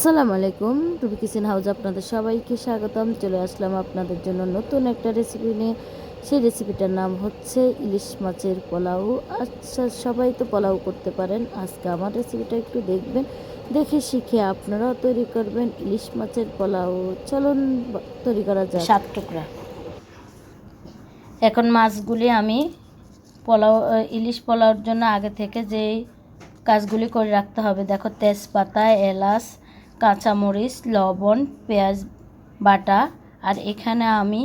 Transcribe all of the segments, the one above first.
আসসালামু আলাইকুম। Ruby kitchen house আপনাদের সবাইকে স্বাগতম। চলে আসলাম আপনাদের জন্য নতুন একটা রেসিপি নিয়ে। সেই রেসিপিটার নাম হচ্ছে ইলিশ মাছের পোলাও। আচ্ছা সবাই তো পোলাও করতে পারেন। আজকে আমার রেসিপিটা একটু দেখবেন। দেখে শিখে আপনারাও তৈরি করবেন ইলিশ মাছের পোলাও। চলুন, তৈরি করা যায় সাত টুকরা। এখন মাছগুলি আমি পোলাও ইলিশ পোলাওর জন্য আগে থেকে যেই কাজগুলি করে রাখতে হবে। দেখো তেজপাতা, এলাচ কাঁচামরিচ, লবণ, পেঁয়াজ বাটা, আর এখানে আমি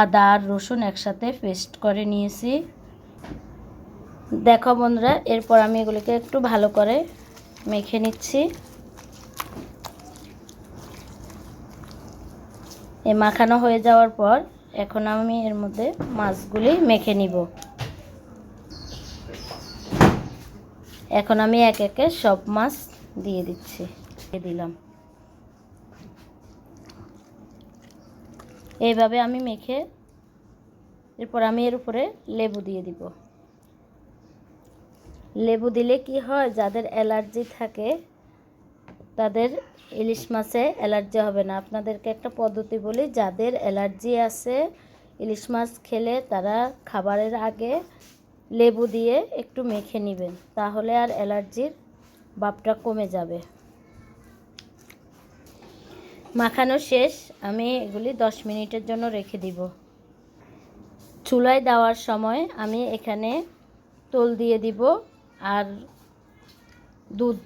আদা আর রসুন একসাথে পেস্ট করে নিয়েছি। দেখো বন্ধুরা, এরপর আমি এগুলিকে একটু ভালো করে মেখে নিচ্ছি। এ মাখানো হয়ে যাওয়ার পর এখন আমি এর মধ্যে মাছগুলি মেখে নিব। এখন আমি এক একে সব মাছ দিয়ে দিচ্ছি। দিলাম। এইভাবে আমি মেখে এরপর আমি এর উপরে লেবু দিয়ে দিব। লেবু দিলে কি হয়, যাদের অ্যালার্জি থাকে, তাদের ইলিশ মাছে অ্যালার্জি হবে না। আপনাদেরকে একটা পদ্ধতি বলি, যাদের অ্যালার্জি আছে, ইলিশ মাছ খেলে তারা খাবারের আগে লেবু দিয়ে একটু মেখে নেবেন, তাহলে আর অ্যালার্জির বাপটা কমে যাবে। মাখানো শেষ, আমি এগুলি দশ মিনিটের জন্য রেখে দিব। চুলায় দেওয়ার সময় আমি এখানে তোল দিয়ে দিব আর দুধ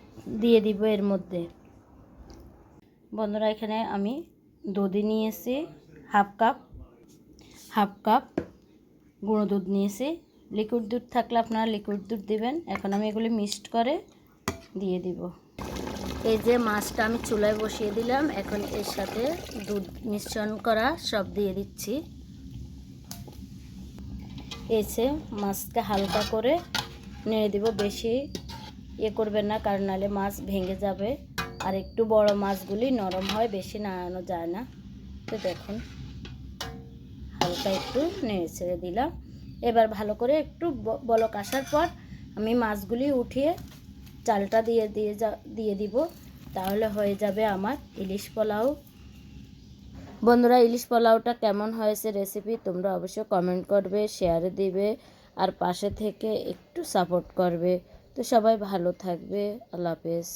দিয়ে দিব এর মধ্যে। বন্ধুরা, এখানে আমি দুধই নিয়েছি, হাফ কাপ হাফ কাপ গুঁড়ো দুধ নিয়েছি। লিকুইড দুধ থাকলে আপনারা লিকুইড দুধ দিবেন। এখন আমি এগুলি মিক্সড করে দিয়ে দিব। এই যে মাছটা আমি চুলায় বসিয়ে দিলাম, এখন এর সাথে দুধ মিশ্রণ করা সব দিয়ে দিচ্ছি। এসে মাছটা হালকা করে নেড়ে দিব, বেশি ইয়ে করবেন না, কারণ নাহলে মাছ ভেঙে যাবে। আর একটু বড় মাছগুলি নরম হয়, বেশি নাড়ানো যায় না। তো দেখুন, হালকা একটু নেড়ে ছেড়ে দিলাম। এবার ভালো করে একটু বলক আসার পর আমি মাছগুলি উঠিয়ে চালটা দিয়ে দিয়ে যা, দিয়ে দিব, তাহলে হয়ে যাবে আমার ইলিশ পোলাও। বন্ধুরা, ইলিশ পোলাওটা কেমন হয়েছে রেসিপি তোমরা অবশ্যই কমেন্ট করবে শেয়ার দিবে, আর পাশে থেকে একটু সাপোর্ট করবে। তো সবাই ভালো থাকবে, আল্লাহ হাফেজ।